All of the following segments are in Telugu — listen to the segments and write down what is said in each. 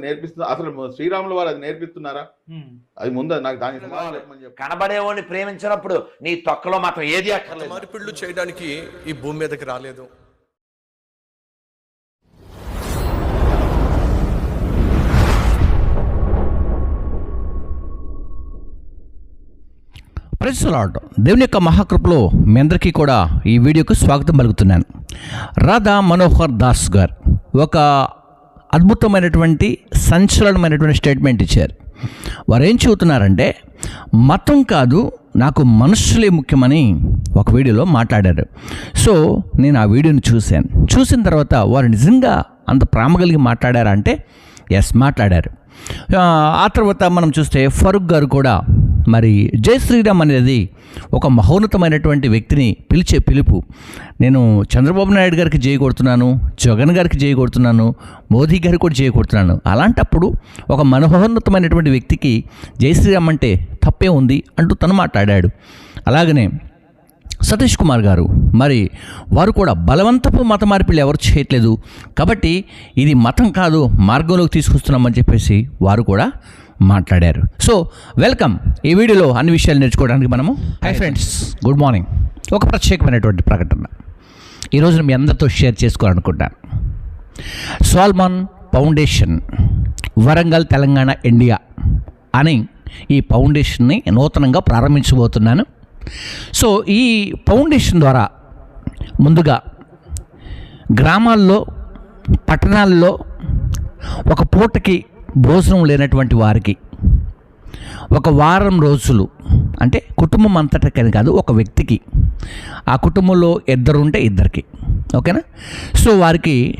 నేర్పిస్తున్నా అసలు శ్రీరాముల వారు అది నేర్పిస్తున్నారా? అది ముందు నాకు చెప్పు. కనబడేవాడిని ప్రేమించినప్పుడు నీ తొక్కలో మాత్రం ఏది అక్కర్లేదు. మార్పిళ్ళు చేయడానికి ఈ భూమి మీదకి రాలేదు. ప్రజలాడ్ దేవుని యొక్క మహాకృపలో మీ అందరికీ కూడా ఈ వీడియోకు స్వాగతం పలుకుతున్నాను. రాధా మనోహర్ దాస్ గారు ఒక అద్భుతమైనటువంటి సంచలనమైనటువంటి స్టేట్మెంట్ ఇచ్చారు. వారు ఏం చెబుతున్నారంటే మతం కాదు నాకు మనుషులే ముఖ్యమని ఒక వీడియోలో మాట్లాడారు. సో నేను ఆ వీడియోని చూశాను. చూసిన తర్వాత వారు నిజంగా అంత ప్రేమ కలిగి మాట్లాడారా అంటే ఎస్ మాట్లాడారు. ఆ తర్వాత మనం చూస్తే ఫరూక్ గారు కూడా మరి జై శ్రీరామ్ అనేది ఒక మహోన్నతమైనటువంటి వ్యక్తిని పిలిచే పిలుపు. నేను చంద్రబాబు నాయుడు గారికి జయ కొడుతున్నాను జగన్ గారికి జయ కొడుతున్నాను మోదీ గారికి కూడా జయ కొడుతున్నాను. అలాంటప్పుడు ఒక మనోహోన్నతమైనటువంటి వ్యక్తికి జై శ్రీరామ్ అంటే తప్పే ఉంది అంటూ తను మాట్లాడాడు. అలాగనే సతీష్ కుమార్ గారు మరి వారు కూడా బలవంతపు మత మార్పిళ్ళు ఎవరు చేయట్లేదు. కాబట్టి ఇది మతం కాదు మార్గంలోకి తీసుకొస్తున్నామని చెప్పేసి వారు కూడా మాట్లాడారు. సో వెల్కమ్ ఈ వీడియోలో అన్ని విషయాలు నేర్చుకోవడానికి మనము హై ఫ్రెండ్స్ గుడ్ మార్నింగ్ ఒక ప్రత్యేకమైనటువంటి ప్రకటన. ఈరోజు మీ అందరితో షేర్ చేసుకోవాలనుకుంటాను సాల్మాన్ ఫౌండేషన్ వరంగల్ తెలంగాణ ఇండియా అని ఈ ఫౌండేషన్ని నూతనంగా ప్రారంభించబోతున్నాను. సో ఈ ఫౌండేషన్ ద్వారా ముందుగా గ్రామాల్లో పట్టణాల్లో ఒక పూటకి భోజనం లేనటువంటి వారికి ఒక వారం రోజులు అంటే కుటుంబం అంతటికని కాదు ఒక వ్యక్తికి ఆ కుటుంబంలో ఇద్దరు ఉంటే ఇద్దరికి ఓకేనా? సో వారికి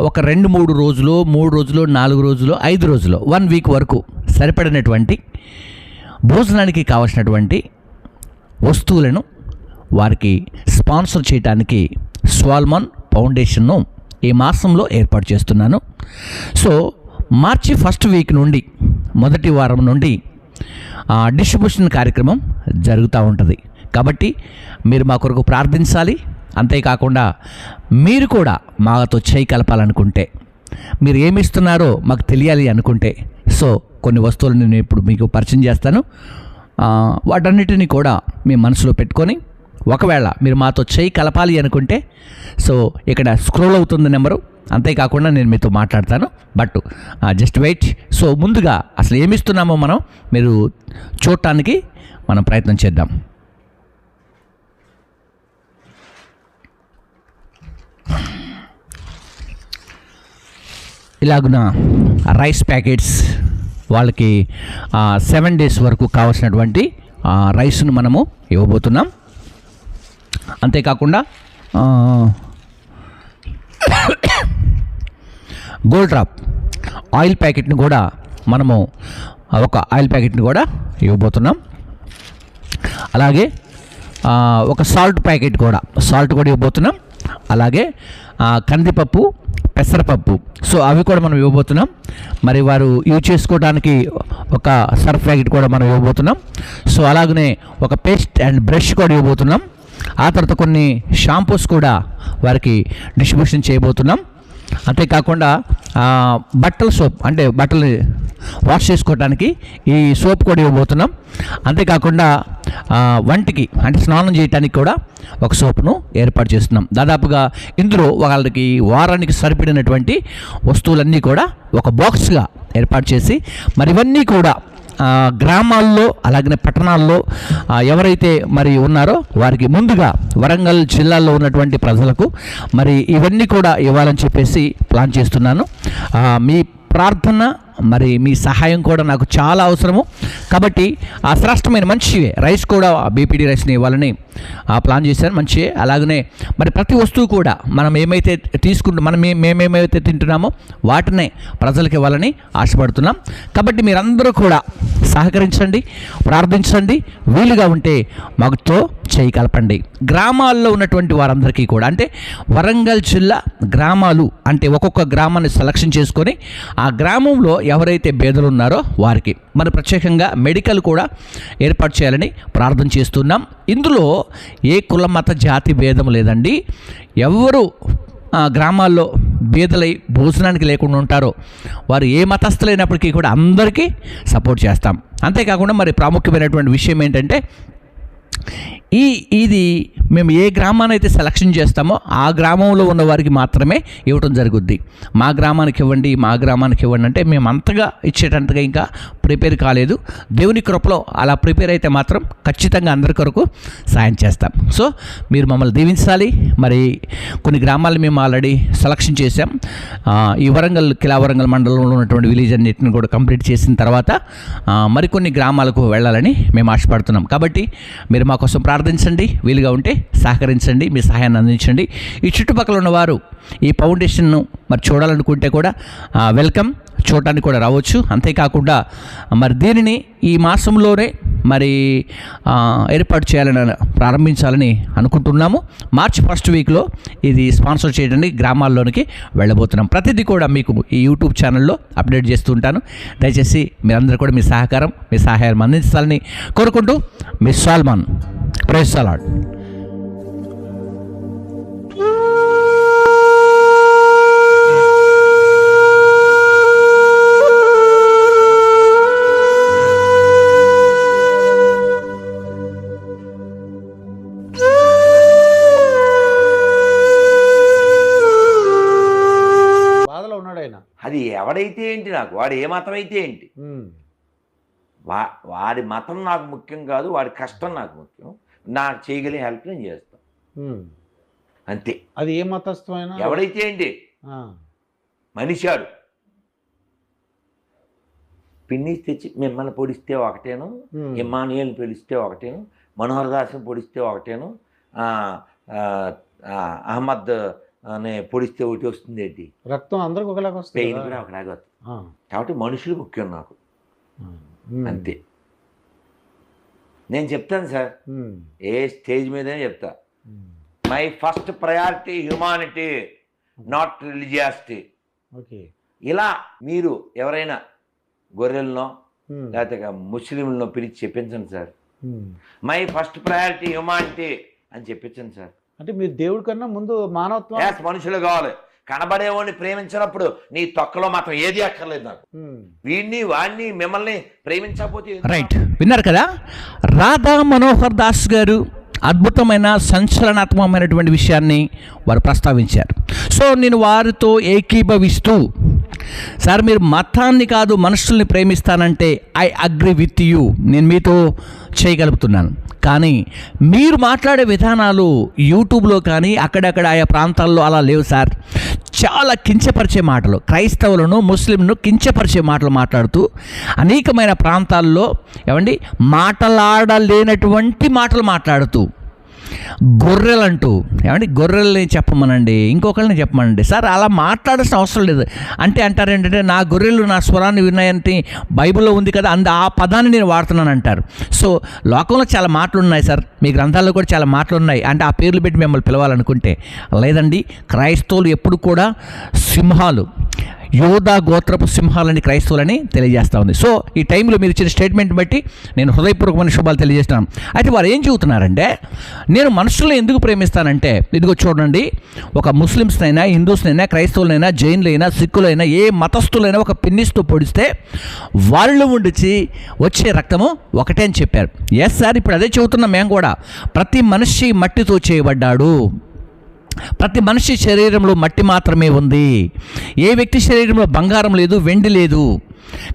ఒక రెండు మూడు రోజులు మూడు రోజులు నాలుగు రోజులు ఐదు రోజులు వన్ వీక్ వరకు సరిపడినటువంటి భోజనానికి కావలసినటువంటి వస్తువులను వారికి స్పాన్సర్ చేయడానికి స్వాల్మాన్ ఫౌండేషన్ను ఈ మాసంలో ఏర్పాటు చేస్తున్నాను. సో మార్చి ఫస్ట్ వీక్ నుండి మొదటి వారం నుండి డిస్ట్రిబ్యూషన్ కార్యక్రమం జరుగుతూ ఉంటుంది. కాబట్టి మీరు మా కొరకు ప్రార్థించాలి. అంతేకాకుండా మీరు కూడా మాతో చేయి కలపాలనుకుంటే మీరు ఏమి ఇస్తున్నారో మాకు తెలియాలి అనుకుంటే సో కొన్ని వస్తువులు నేను ఇప్పుడు మీకు పరిచయం చేస్తాను. వాటన్నిటిని కూడా మీ మనసులో పెట్టుకొని ఒకవేళ మీరు మాతో చేయి కలపాలి అనుకుంటే సో ఇక్కడ స్క్రోల్ అవుతుంది నెంబరు అంతేకాకుండా నేను మీతో మాట్లాడతాను. బట్ జస్ట్ వెయిట్ సో ముందుగా అసలు ఏమిస్తున్నామో మనం మీరు చూడటానికి మనం ప్రయత్నం చేద్దాం. ఇలాగున రైస్ ప్యాకెట్స్ వాళ్ళకి సెవెన్ డేస్ వరకు కావాల్సినటువంటి రైస్ను మనము ఇవ్వబోతున్నాం. అంతేకాకుండా ఆ, గోల్డ్ డ్రాప్ ఆయిల్ ప్యాకెట్ని కూడా మనము ఒక ఆయిల్ ప్యాకెట్ని కూడా ఇవ్వబోతున్నాం. అలాగే ఒక సాల్ట్ ప్యాకెట్ కూడా సాల్ట్ కూడా ఇవ్వబోతున్నాం. అలాగే కందిపప్పు పెసరపప్పు. సో అవి కూడా మనం ఇవ్వబోతున్నాం. మరి వారు యూజ్ చేసుకోవడానికి ఒక సర్ఫ్ ప్యాకెట్ కూడా మనం ఇవ్వబోతున్నాం. సో అలాగనే ఒక పేస్ట్ అండ్ బ్రష్ కూడా ఇవ్వబోతున్నాం. ఆ తర్వాత కొన్ని షాంపూస్ కూడా వారికి డిస్ట్రిబ్యూషన్ చేయబోతున్నాం. అంతేకాకుండా బట్టల సోప్ అంటే బట్టలు వాష్ చేసుకోవడానికి ఈ సోప్ కూడా ఇవ్వబోతున్నాం. అంతేకాకుండా వంటికి అంటే స్నానం చేయడానికి కూడా ఒక సోప్ను ఏర్పాటు చేస్తున్నాం. దాదాపుగా ఇందులో వాళ్ళకి వారానికి సరిపడినటువంటి వస్తువులన్నీ కూడా ఒక బాక్స్గా ఏర్పాటు చేసి మరి ఇవన్నీ కూడా గ్రామాల్లో అలాగనే పట్టణాల్లో ఎవరైతే మరి ఉన్నారో వారికి ముందుగా వరంగల్ జిల్లాలో ఉన్నటువంటి ప్రజలకు మరి ఇవన్నీ కూడా ఇవ్వాలని చెప్పేసి ప్లాన్ చేస్తున్నాను. మీ ప్రార్థన మరి మీ సహాయం కూడా నాకు చాలా అవసరము. కాబట్టి ఆ శ్రేష్టమైన మంచి రైస్ కూడా బీపీడీ రైస్ని ఇవ్వాలని ఆ ప్లాన్ చేశారు మంచి. అలాగనే మరి ప్రతి వస్తువు కూడా మనం ఏమైతే తీసుకుంటూ మనం మేమేమైతే తింటున్నామో వాటినే ప్రజలకు ఇవ్వాలని ఆశపడుతున్నాం. కాబట్టి మీరందరూ కూడా సహకరించండి ప్రార్థించండి వీలుగా ఉంటే మాకుతో చేయి కలపండి. గ్రామాల్లో ఉన్నటువంటి వారందరికీ కూడా అంటే వరంగల్ జిల్లా గ్రామాలు అంటే ఒక్కొక్క గ్రామాన్ని సెలక్షన్ చేసుకొని ఆ గ్రామంలో ఎవరైతే బేదలు ఉన్నారో వారికి. మరి ప్రత్యేకంగా మెడికల్ కూడా ఏర్పాటు చేయాలని ప్రార్థన చేస్తున్నాం. ఇందులో ఏ కుల మత జాతి భేదం లేదండి. ఎవరు గ్రామాల్లో బీదలై భోజనానికి లేకుండా ఉంటారో వారు ఏ మతస్థులైనప్పటికీ కూడా అందరికీ సపోర్ట్ చేస్తాం. అంతేకాకుండా మరి ప్రాముఖ్యమైనటువంటి విషయం ఏంటంటే ఈ ఇది మేము ఏ గ్రామాన్ని అయితే సెలక్షన్ చేస్తామో ఆ గ్రామంలో ఉన్న వారికి మాత్రమే ఇవ్వటం జరుగుద్ది. మా గ్రామానికి ఇవ్వండి మా గ్రామానికి ఇవ్వండి అంటే మేము అంతగా ఇచ్చేటంతగా ఇంకా ప్రిపేర్ కాలేదు. దేవుని కృపలో అలా ప్రిపేర్ అయితే మాత్రం ఖచ్చితంగా అందరి కొరకు సాయం చేస్తాం. సో మీరు మమ్మల్ని దీవించాలి. మరి కొన్ని గ్రామాలు మేము ఆల్రెడీ సెలక్షన్ చేసాం ఈ వరంగల్ కిలా వరంగల్ మండలంలో ఉన్నటువంటి విలేజ్ అన్నిటిని కూడా కంప్లీట్ చేసిన తర్వాత మరికొన్ని గ్రామాలకు వెళ్ళాలని మేము ఆశపడుతున్నాం. కాబట్టి మీరు మా కోసం ప్రార్థించండి వీలుగా ఉంటే సహకరించండి మీ సహాయాన్ని అందించండి. ఈ చుట్టుపక్కల ఉన్నవారు ఈ ఫౌండేషన్ను మరి చూడాలనుకుంటే కూడా వెల్కమ్ చూడటానికి కూడా రావచ్చు. అంతేకాకుండా మరి దీనిని ఈ మాసంలోనే మరి ఏర్పాటు చేయాలని ప్రారంభించాలని అనుకుంటున్నాము. మార్చి ఫస్ట్ వీక్లో ఇది స్పాన్సర్ చేయడానికి గ్రామాల్లోనికి వెళ్ళబోతున్నాం. ప్రతిదీ కూడా మీకు ఈ యూట్యూబ్ ఛానల్లో అప్డేట్ చేస్తూ ఉంటాను. దయచేసి మీరందరూ కూడా మీ సహకారం మీ సహాయం అందించాలని కోరుకుంటూ మీ సాల్మాన్. ప్రైజ్ సలాడ్ బాధలో ఉన్నాడు ఆయన. అది ఎవడైతే ఏంటి నాకు? వాడు ఏ మతం అయితే ఏంటి. వా వాడి మతం నాకు ముఖ్యం కాదు వాడి కష్టం నాకు ముఖ్యం. నాకు చేయగలిగే హెల్ప్ నేను చేస్తాను. అంతే. అది ఏ మతస్థమైన? ఎవడైతే ఏంటి మనిషాడు. పిన్ని తెచ్చి మిమ్మల్ని పొడిస్తే ఒకటేను ఇమానుయేల్ని పిలిస్తే ఒకటేను మనోహర్ దాస్ని పొడిస్తే ఒకటేను అహ్మద్ అనే పొడిస్తే ఒకటి వస్తుంది ఏంటి? రక్తం అందరికి ఒకలాగా వస్తుంది పెయిన్? కూడా ఒకలాగా వస్తుంది. కాబట్టి మనుషులు ముఖ్యం నాకు. అంతే. నేను చెప్తాను సార్. ఏ స్టేజ్ మీదనే చెప్తా. My first priority humanity not religiosity okay ఇలా మీరు ఎవరైనా గొర్రెలనో. లేకపోతే ముస్లింలను పిలిచి చెప్పించండి sir. My first priority humanity అని చెప్పించండి సార్ అంటే మీరు దేవుడి కన్నా ముందు మానవత్వం మనుషులు కావాలి కనబడేవాడిని ప్రేమించినప్పుడు నీ తొక్కలో మాత్రం ఏది అక్కర్లేదు నాకు. వీడిని వాడిని మిమ్మల్ని ప్రేమించకపోతే? రైట్ విన్నారు కదా? రాధా మనోహర్ దాస్ గారు అద్భుతమైన సంచలనాత్మకమైనటువంటి విషయాన్ని వారు ప్రస్తావించారు. సో నేను వారితో ఏకీభవిస్తూ సార్ మీరు మతాన్ని కాదు మనుషుల్ని ప్రేమిస్తానంటే ఐ అగ్రి విత్ యూ నేను మీతో చేయగలుగుతున్నాను. కానీ మీరు మాట్లాడే విధానాలు యూట్యూబ్లో కానీ అక్కడక్కడ ఆయా ప్రాంతాల్లో అలా లేవు సార్. చాలా కించపరిచే మాటలు క్రైస్తవులను ముస్లింను కించపరిచే మాటలు మాట్లాడుతూ అనేకమైన ప్రాంతాల్లో ఏమండి మాటలాడలేనటువంటి మాటలు మాట్లాడుతూ గొర్రెలంటూ. ఏమండి? గొర్రెల్ని చెప్పమనండి. ఇంకొకరిని చెప్పమనండి. సార్ అలా మాట్లాడాల్సిన అవసరం లేదు. అంటే అంటారు ఏంటంటే నా గొర్రెలు నా స్వరాన్ని విన్నాయంటే బైబిల్లో ఉంది కదా అంద ఆ పదాన్ని నేను వాడుతున్నాను అంటారు సో లోకంలో చాలా మాటలు ఉన్నాయి సార్. మీ గ్రంథాల్లో కూడా చాలా మాటలు ఉన్నాయి అంటే ఆ పేర్లు పెట్టి మిమ్మల్ని పిలవాలనుకుంటే. లేదండి క్రైస్తవులు ఎప్పుడు కూడా సింహాలు. యోధా గోత్రపు సింహాలని క్రైస్తవులని తెలియజేస్తూ ఉంది. సో ఈ టైంలో మీరు ఇచ్చిన స్టేట్మెంట్ బట్టి నేను హృదయపూర్వకమైన శుభాలు తెలియజేస్తున్నాను. అయితే వారు ఏం చెబుతున్నారంటే నేను మనుషులను ఎందుకు ప్రేమిస్తానంటే ఇదిగో చూడండి ఒక ముస్లిమ్స్నైనా హిందూస్నైనా క్రైస్తవులైనా జైన్లైనా సిక్కులైనా ఏ మతస్థులైనా ఒక పిన్నిస్తో పొడిస్తే వాళ్ళు ఉండిచి వచ్చే రక్తము ఒకటే అని చెప్పారు. ఎస్ సార్ ఇప్పుడు అదే చెబుతున్నాం మేము కూడా ప్రతి మనిషి మట్టితో చేయబడ్డాడు. ప్రతి మనిషి శరీరంలో మట్టి మాత్రమే ఉంది. ఏ వ్యక్తి శరీరంలో బంగారం లేదు వెండి లేదు.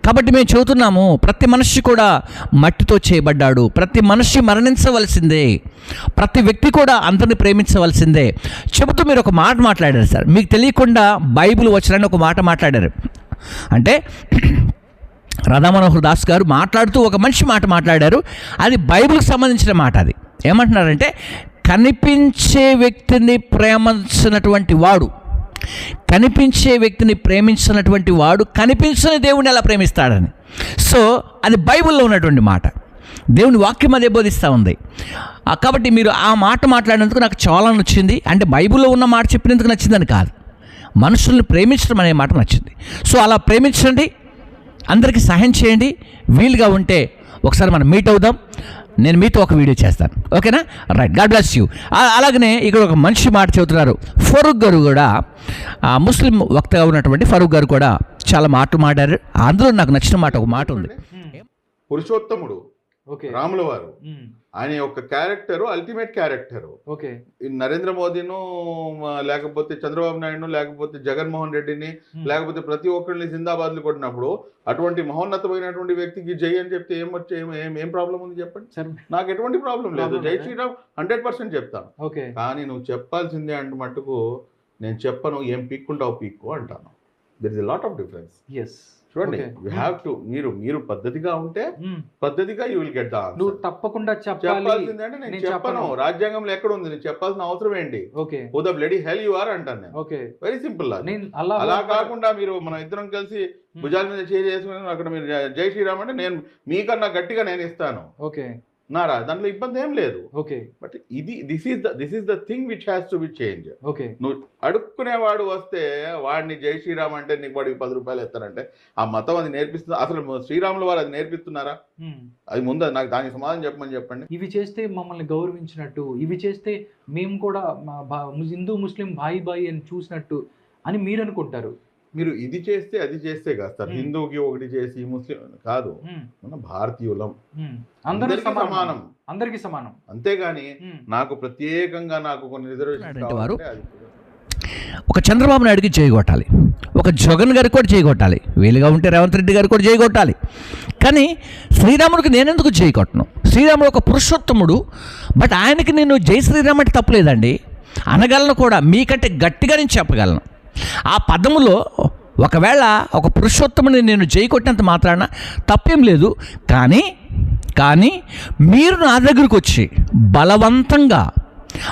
కాబట్టి మేము చెబుతున్నాము ప్రతి మనిషి కూడా మట్టితో చేయబడ్డాడు. ప్రతి మనిషి మరణించవలసిందే. ప్రతి వ్యక్తి కూడా అందరిని ప్రేమించవలసిందే. చెబుతూ మీరు ఒక మాట మాట్లాడారు సార్. మీకు తెలియకుండా బైబిల్ వచ్చినని ఒక మాట మాట్లాడారు. అంటే రాధామనోహర్ దాస్ గారు మాట్లాడుతూ ఒక మనిషి మాట మాట్లాడారు. అది బైబిల్కి సంబంధించిన మాట అది. ఏమంటున్నారంటే కనిపించే వ్యక్తిని ప్రేమించినటువంటి వాడు కనిపించే వ్యక్తిని ప్రేమించినటువంటి వాడు కనిపించని దేవుని ఎలా ప్రేమిస్తాడని? సో అది బైబిల్లో ఉన్నటువంటి మాట. దేవుని వాక్యం అదే బోధిస్తూ ఉంది. కాబట్టి మీరు ఆ మాట మాట్లాడినందుకు నాకు చాలా నచ్చింది. అంటే బైబిల్లో ఉన్న మాట చెప్పినందుకు నచ్చిందని కాదు. మనుషుల్ని ప్రేమించడం అనే మాట నచ్చింది. సో అలా ప్రేమించండి. అందరికీ సహాయం చేయండి. వీలుగా ఉంటే ఒకసారి మనం మీట్ అవుదాం. నేను మీతో ఒక వీడియో చేస్తాను. ఓకేనా? రైట్ గాడ్ బ్లెస్ యూ అలాగనే ఇక్కడ ఒక మనిషి మాట చెబుతున్నారు. ఫరూక్ గారు కూడా ఆ, ముస్లిం వక్తగా ఉన్నటువంటి ఫరూక్ గారు కూడా చాలా మాటలు మాట్లాడారు. అందులో నాకు నచ్చిన మాట ఒక మాట ఉంది. పురుషోత్తముడు ఓకే. రాముల వారు ఆయన యొక్క character ultimate character. Okay. Narendra మోదీను లేకపోతే చంద్రబాబు నాయుడును లేకపోతే జగన్మోహన్ రెడ్డిని లేకపోతే ప్రతి ఒక్కరిని జిందాబాద్లు కొట్టినప్పుడు అటువంటి మహోన్నతమైనటువంటి వ్యక్తికి జై అని చెప్తే ఏం వచ్చే ఏం- ప్రాబ్లం ఉంది చెప్పండి? నాకు ఎటువంటి ప్రాబ్లం లేదు. జై? శ్రీరామ్ హండ్రెడ్ పర్సెంట్ చెప్తాను. ఓకే. కానీ నువ్వు చెప్పాల్సిందే అంటే మట్టుకు నేను చెప్పను ఏం పీక్కుంటావు పీక్కు అంటాను. There is lot of difference is చూడండి. యూ హ్యావ్ టు మీరు మీరు పద్ధతిగా ఉంటే పద్ధతిగా యూ విల్ గెట్ ద నువ్వు తప్పకుండా చెప్పాలి. చెప్పాల్సిందే అంటే నేను చెప్పను. రాజ్యాంగంలో ఎక్కడ ఉంది? నేను చెప్పాల్సిన అవసరం ఏంటి? Okay. Who the bloody hell you are అంటాను నేను. ఓకే. వెరీ సింపుల్ నేను అలా అలా కాకుండా మీరు మనం ఇద్దరం కలిసి భుజాల మీద చేసుకుని అక్కడ మీరు జై శ్రీరామ్ అంటే నేను మీకన్నా గట్టిగా నేను ఇస్తాను. ఓకే. నారా దాంట్లో ఇబ్బంది ఏం లేదు. ఓకే. బట్ ఇది this is the this is the thing which has to be change okay. నువ్వు అడుక్కునేవాడు వస్తే వాడిని జై శ్రీరామ్ అంటే నీకు వాడికి పది రూపాయలు ఇస్తారంటే ఆ మతం అది నేర్పిస్తుంది. అసలు శ్రీరాముల వారు అది నేర్పిస్తున్నారా? అది ముందు నాకు దానికి సమాధానం చెప్పమని చెప్పండి. ఇవి చేస్తే మమ్మల్ని గౌరవించినట్టు ఇవి చేస్తే మేము కూడా హిందూ ముస్లిం భాయి భాయి అని చూసినట్టు అని మీరు అనుకుంటారు. మీరు ఇది చేస్తే అది చేస్తే కాదు. Sir Hmm. హిందూకి ఒకటి చేసి ముస్లిం కాదు. మన భారతీయులం. అందరికీ సమానం. అందరికీ సమానం. అంతేగాని. నాకు ప్రత్యేకంగా నాకు కొన్ని రిజర్వేషన్ వారు ఒక చంద్రబాబు నాయుడుకి చేయగొట్టాలి ఒక జగన్ గారికి కూడా చేయగొట్టాలి వీలుగా ఉంటే రేవంత్ రెడ్డి గారికి కూడా చేయగొట్టాలి కానీ శ్రీరాముడికి నేనెందుకు చేయగొట్టను శ్రీరాముడు ఒక పురుషోత్తముడు బట్ ఆయనకి నేను జై శ్రీరామ్ అంటే తప్పలేదండి. అనగలను కూడా మీకంటే గట్టిగా నేను చెప్పగలను. ఆ పదములో ఒకవేళ ఒక పురుషోత్తముని నేను జై కొట్టినంత మాత్రాన తప్పేం లేదు. కానీ కానీ మీరు నా దగ్గరకు వచ్చి బలవంతంగా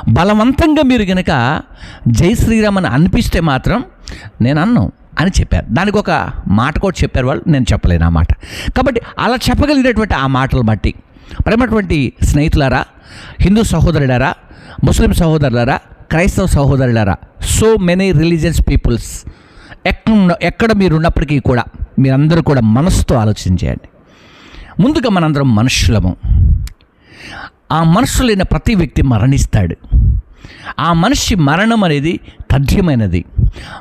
బలవంతంగా మీరు గనక జై శ్రీరామ్ అని అనిపిస్తే మాత్రం నేను అన్నాను అని చెప్పారు. దానికి ఒక మాట కూడా చెప్పారు వాళ్ళు నేను చెప్పలేను ఆ మాట. కాబట్టి అలా చెప్పగలిగినటువంటి ఆ మాటలు బట్టి ప్రేమటువంటి స్నేహితులారా హిందూ సహోదరులారా ముస్లిం సహోదరులారా క్రైస్తవ సహోదరులారా సో మెనీ రిలీజియస్ పీపుల్స్ ఎక్కడ ఎక్కడ మీరు ఉన్నప్పటికీ కూడా మీరందరూ కూడా మనసుతో ఆలోచించేయండి ముందుగా మనందరం మనుషులము. ఆ మనుషులైన ప్రతి వ్యక్తి మరణిస్తాడు. ఆ మనిషి మరణం అనేది తథ్యమైనది.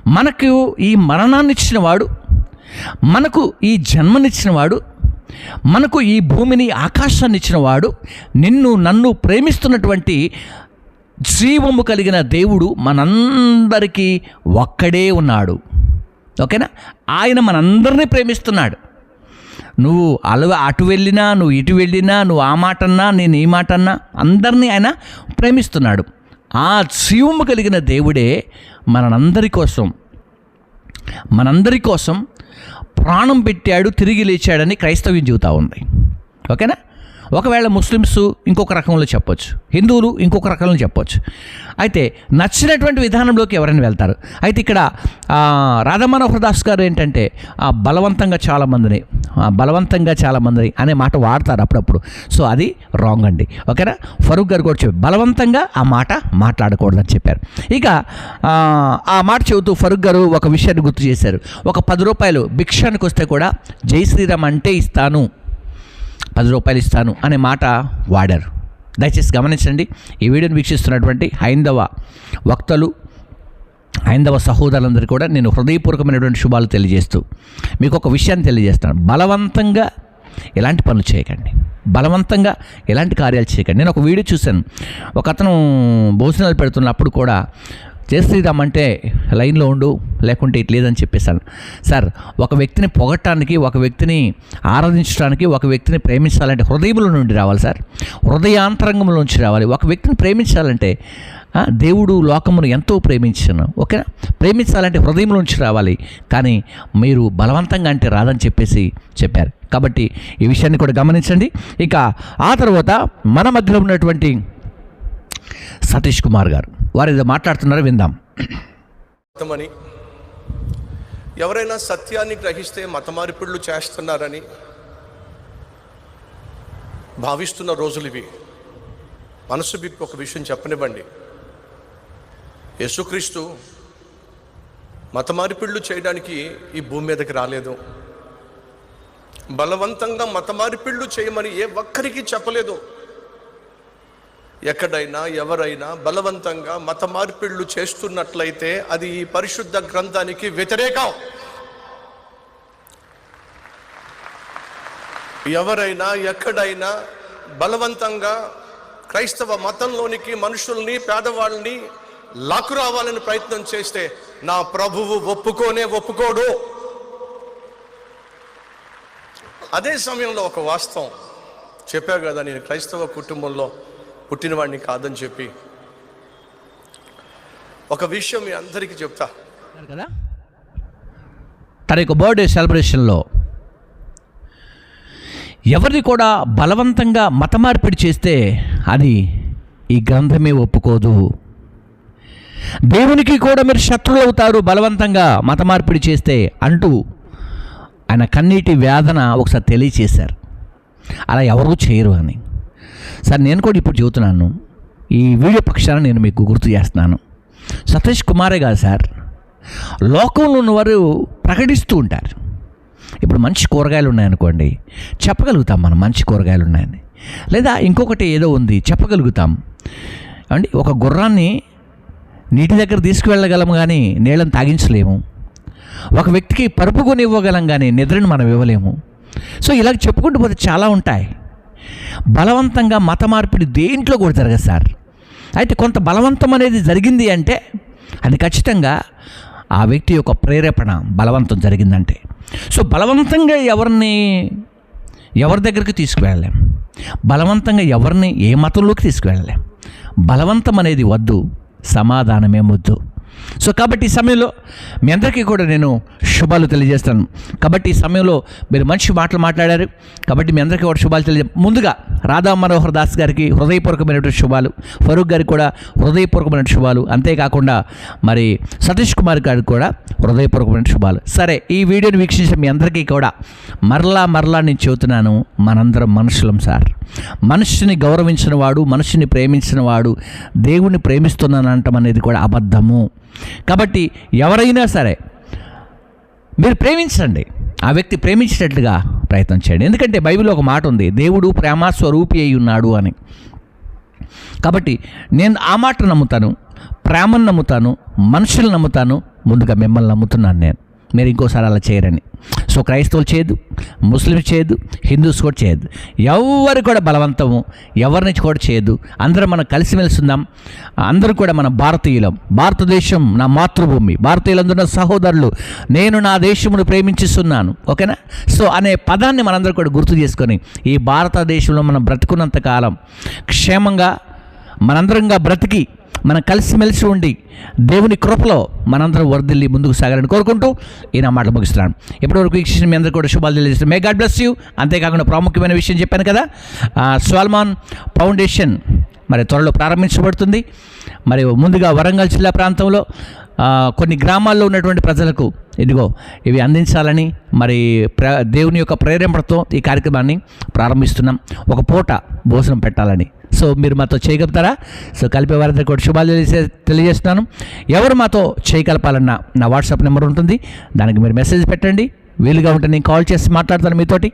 మనకు ఈ మరణాన్నిచ్చిన వాడు మనకు ఈ జన్మనిచ్చిన వాడు మనకు ఈ భూమిని ఆకాశాన్ని ఇచ్చిన వాడు నిన్ను నన్ను ప్రేమిస్తున్నటువంటి జీవము కలిగిన దేవుడు మనందరికీ ఒక్కడే ఉన్నాడు. ఓకేనా? ఆయన మనందరినీ ప్రేమిస్తున్నాడు. నువ్వు అలవ అటు వెళ్ళినా నువ్వు ఇటు వెళ్ళినా నువ్వు ఆ మాట అన్నా నేను ఈ మాట అన్నా అందరినీ ఆయన ప్రేమిస్తున్నాడు. ఆ జీవము కలిగిన దేవుడే మనందరి కోసం మనందరి కోసం ప్రాణం పెట్టాడు తిరిగి లేచాడని క్రైస్తవ్యం చెబుతా ఉంది. ఓకేనా? ఒకవేళ ముస్లిమ్స్ ఇంకొక రకంలో చెప్పొచ్చు. హిందువులు ఇంకొక రకంలో చెప్పొచ్చు. అయితే నచ్చినటువంటి విధానంలోకి ఎవరైనా వెళ్తారు? అయితే ఇక్కడ ఆ, రాధామనోహర్ దాస్ గారు ఏంటంటే ఆ, బలవంతంగా చాలామందిని బలవంతంగా చాలామందిని అనే మాట వాడతారు అప్పుడప్పుడు. సో అది రాంగ్ అండి. ఓకేనా? ఫరూక్ గారు కూడా చెప్పారు బలవంతంగా ఆ మాట మాట్లాడకూడదని చెప్పారు. ఇక ఆ, ఆ మాట చెబుతూ ఫరూక్ గారు ఒక విషయాన్ని గుర్తు చేశారు. ఒక పది రూపాయలు భిక్షానికి వస్తే కూడా జై శ్రీరామ్ అంటే ఇస్తాను. పది రూపాయలు ఇస్తాను అనే మాట వాడారు. దయచేసి గమనించండి ఈ వీడియోని వీక్షిస్తున్నటువంటి హైందవ వక్తలు హైందవ సహోదరులందరికీ కూడా నేను హృదయపూర్వకమైనటువంటి శుభాలు తెలియజేస్తూ మీకు ఒక విషయాన్ని తెలియజేస్తాను బలవంతంగా ఎలాంటి పనులు చేయకండి. బలవంతంగా ఎలాంటి కార్యాలు చేయకండి. నేను ఒక వీడియో చూశాను. ఒక అతను భోజనాలు పెడుతున్నప్పుడు కూడా జయ శ్రీరామ్ అంటే లైన్లో ఉండు లేకుంటే ఇట్లేదని చెప్పేశాను. సార్ ఒక వ్యక్తిని పొగట్టడానికి ఒక వ్యక్తిని ఆరాధించడానికి ఒక వ్యక్తిని ప్రేమించాలంటే హృదయంలో నుండి రావాలి సార్. హృదయాంతరంగంలో నుంచి రావాలి. ఒక వ్యక్తిని ప్రేమించాలంటే దేవుడు లోకమును ఎంతో ప్రేమించాను ఓకేనా? ప్రేమించాలంటే హృదయంలో నుంచి రావాలి. కానీ మీరు బలవంతంగా అంటే రాదని చెప్పేసి చెప్పారు. కాబట్టి ఈ విషయాన్ని కూడా గమనించండి. ఇక ఆ తర్వాత మన మధ్యలో ఉన్నటువంటి సతీష్ కుమార్ గారు. వారు ఏదో మాట్లాడుతున్నారో విందాం. మతమని. ఎవరైనా సత్యాన్ని గ్రహిస్తే మతమార్పిడులు చేస్తున్నారని భావిస్తున్న రోజులు ఇవి. మనసు బిప్పి ఒక విషయం చెప్పనివ్వండి. యేసుక్రీస్తు మతమార్పిడులు చేయడానికి ఈ భూమి మీదకి రాలేదు. బలవంతంగా మతమార్పిడులు చేయమని ఏ ఒక్కరికి చెప్పలేదు. ఎక్కడైనా ఎవరైనా బలవంతంగా మత మార్పిళ్ళు చేస్తున్నట్లయితే అది ఈ పరిశుద్ధ గ్రంథానికి వ్యతిరేకం. ఎవరైనా ఎక్కడైనా బలవంతంగా క్రైస్తవ మతంలోనికి మనుషుల్ని పేదవాళ్ళని లాక్కురావాలని ప్రయత్నం చేస్తే నా ప్రభువు ఒప్పుకోనే ఒప్పుకోడు. అదే సమయంలో ఒక వాస్తవం చెప్పా కదా నేను క్రైస్తవ కుటుంబంలో. పుట్టినవాడిని కాదని చెప్పి ఒక విషయం మీ అందరికీ చెప్తా. కదా? తన యొక్క బర్త్డే సెలబ్రేషన్లో ఎవరిని కూడా బలవంతంగా మత మార్పిడి చేస్తే అది ఈ గ్రంథమే ఒప్పుకోదు. దేవునికి కూడా మీరు శత్రువులు అవుతారు బలవంతంగా మత మార్పిడి చేస్తే అంటూ ఆయన కన్నీటి వేదన ఒకసారి తెలియచేశారు. అలా ఎవరూ చేయరు అని. సార్ నేను కూడా ఇప్పుడు చెబుతున్నాను. ఈ వీడియో పక్షాన నేను మీకు గుర్తు చేస్తున్నాను. సతీష్ కుమారే కాదు సార్. లోకంలో ఉన్నవారు ప్రకటిస్తూ ఉంటారు. ఇప్పుడు మంచి కూరగాయలు ఉన్నాయనుకోండి చెప్పగలుగుతాం మనం మంచి కూరగాయలు ఉన్నాయని. లేదా ఇంకొకటి ఏదో ఉంది చెప్పగలుగుతాం. అండి ఒక గుర్రాన్ని నీటి దగ్గర తీసుకువెళ్ళగలం కానీ నీళ్ళని తాగించలేము. ఒక వ్యక్తికి పరుపు కొని ఇవ్వగలం కానీ నిద్రని మనం ఇవ్వలేము. సో ఇలా చెప్పుకుంటూ పోతే చాలా ఉంటాయి. బలవంతంగా మత మార్పిడి దేంట్లో కూడా జరగదు సార్. అయితే కొంత బలవంతం అనేది జరిగింది అంటే అది ఖచ్చితంగా ఆ వ్యక్తి యొక్క ప్రేరేపణ బలవంతం జరిగిందంటే. సో బలవంతంగా ఎవరిని ఎవరి దగ్గరికి తీసుకువెళ్ళలేం. బలవంతంగా ఎవరిని ఏ మతంలోకి తీసుకువెళ్ళలేం. బలవంతం అనేది వద్దు సమాధానమే ముద్దు సో కాబట్టి ఈ సమయంలో మీ అందరికీ కూడా నేను శుభాలు తెలియజేస్తాను. కాబట్టి ఈ సమయంలో మీరు మంచి మాటలు మాట్లాడారు. కాబట్టి మీ అందరికీ కూడా శుభాలు తెలియజే ముందుగా రాధా మనోహర్ దాస్ గారికి హృదయపూర్వకమైనటువంటి శుభాలు. ఫరూక్ గారికి కూడా హృదయపూర్వకమైన శుభాలు. అంతేకాకుండా మరి సతీష్ కుమార్ గారికి కూడా హృదయపూర్వకమైన శుభాలు. సరే ఈ వీడియోని వీక్షించిన మీ అందరికీ కూడా మరలా మరలా నేను చెబుతున్నాను మనందరం మనుషులం సార్. మనుషుని గౌరవించిన వాడు మనుషుని ప్రేమించిన వాడు దేవుణ్ణి ప్రేమిస్తున్నానంటం అనేది కూడా అబద్ధము. కాబట్టి ఎవరైనా సరే మీరు ప్రేమించండి. ఆ వ్యక్తి ప్రేమించేటట్లుగా ప్రయత్నం చేయండి. ఎందుకంటే బైబిల్లో ఒక మాట ఉంది దేవుడు ప్రేమ స్వరూపి అయి ఉన్నాడు అని. కాబట్టి నేను ఆ మాట నమ్ముతాను. ప్రేమను నమ్ముతాను మనుషులు నమ్ముతాను ముందుగా మిమ్మల్ని నమ్ముతున్నాను నేను. మీరు ఇంకోసారి అలా చేయరని. సో క్రైస్తవులు చేయదు ముస్లిమ్స్ చేయదు హిందూస్ కూడా చేయదు ఎవరు కూడా బలవంతము ఎవరిని కూడా చేయదు అందరం మనం కలిసిమెలిసి ఉందాం. అందరూ కూడా మన భారతీయులం. భారతదేశం నా మాతృభూమి. భారతీయులందరూ నా సహోదరులు. నేను నా దేశమును ప్రేమించిస్తున్నాను. ఓకేనా? సో అనే పదాన్ని మనందరూ కూడా గుర్తు చేసుకొని ఈ భారతదేశంలో మనం బ్రతుకున్నంత కాలం క్షేమంగా మనందరంగా బ్రతికి మనం కలిసిమెలిసి ఉండి దేవుని కృపలో మనందరం వర్దిల్లి ముందుకు సాగాలని కోరుకుంటూ ఈ నా మాటలు ముగిస్తున్నాను. ఇప్పటివరకు వీక్షించిన మీ అందరూ కూడా శుభాలు తెలియజేస్తాను మే గాడ్ బ్లెస్ యూ అంతేకాకుండా ప్రాముఖ్యమైన విషయం చెప్పాను కదా. స్వాల్మాన్ ఫౌండేషన్ మరి త్వరలో ప్రారంభించబడుతుంది. మరి ముందుగా వరంగల్ జిల్లా ప్రాంతంలో కొన్ని గ్రామాల్లో ఉన్నటువంటి ప్రజలకు ఇదిగో ఇవి అందించాలని మరి ప్ర దేవుని యొక్క ప్రేరేపణతో ఈ కార్యక్రమాన్ని ప్రారంభిస్తున్నాం. ఒక పూట భోజనం పెట్టాలని. సో మీరు మాతో చేయగలుగుతారా? సో కలిపే వారందరికీ కూడా శుభాలు తెలియజే తెలియజేస్తున్నాను. ఎవరు మాతో చేయగలపాలన్న నా వాట్సాప్ నెంబర్ ఉంటుంది. దానికి మీరు మెసేజ్ పెట్టండి. వీలుగా ఉంటే నేను కాల్ చేసి మాట్లాడతాను మీతోటి.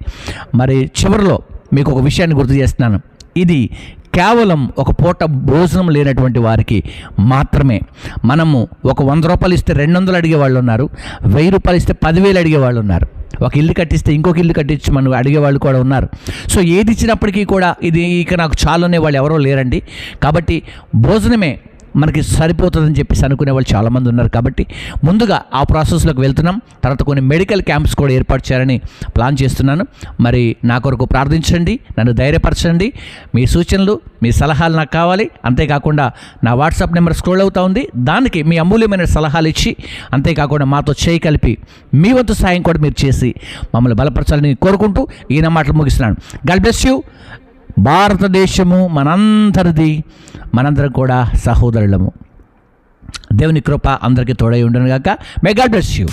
మరి చివరిలో మీకు ఒక విషయాన్ని గుర్తు చేస్తున్నాను. ఇది కేవలం ఒక పూట భోజనం లేనటువంటి వారికి మాత్రమే. మనము ఒక వంద రూపాయలు ఇస్తే రెండు వందలు అడిగే వాళ్ళు ఉన్నారు వెయ్యి రూపాయలు ఇస్తే పదివేలు అడిగే వాళ్ళు ఉన్నారు ఒక ఇల్లు కట్టిస్తే ఇంకొక ఇల్లు కట్టించమని అడిగే వాళ్ళు కూడా ఉన్నారు. సో ఏది ఇచ్చినప్పటికీ కూడా ఇది ఇక నాకు చాలునే వాళ్ళు ఎవరో లేరండి. కాబట్టి భోజనమే మనకి సరిపోతుందని చెప్పేసి అనుకునే వాళ్ళు చాలామంది ఉన్నారు కాబట్టి ముందుగా ఆ ప్రాసెస్లోకి వెళ్తున్నాం. తర్వాత కొన్ని మెడికల్ క్యాంప్స్ కూడా ఏర్పాటు చేయాలని ప్లాన్ చేస్తున్నాను. మరి నా కొరకు ప్రార్థించండి నన్ను ధైర్యపరచండి. మీ సూచనలు మీ సలహాలు నాకు కావాలి. అంతేకాకుండా నా వాట్సాప్ నెంబర్ స్క్రోల్ అవుతా ఉంది. దానికి మీ అమూల్యమైన సలహాలు ఇచ్చి అంతేకాకుండా మాతో చేయి కలిపి మీ వంతు సాయం కూడా మీరు చేసి మమ్మల్ని బలపరచాలని కోరుకుంటూ ఈయన మాటలు ముగిస్తున్నాను. గాడ్ బ్లెస్ యూ భారతదేశము మనందరిది మనందరం కూడా సహోదరులము. దేవుని కృప అందరికీ తోడై ఉండను గాక మే గాడ్ బ్లెస్ యూ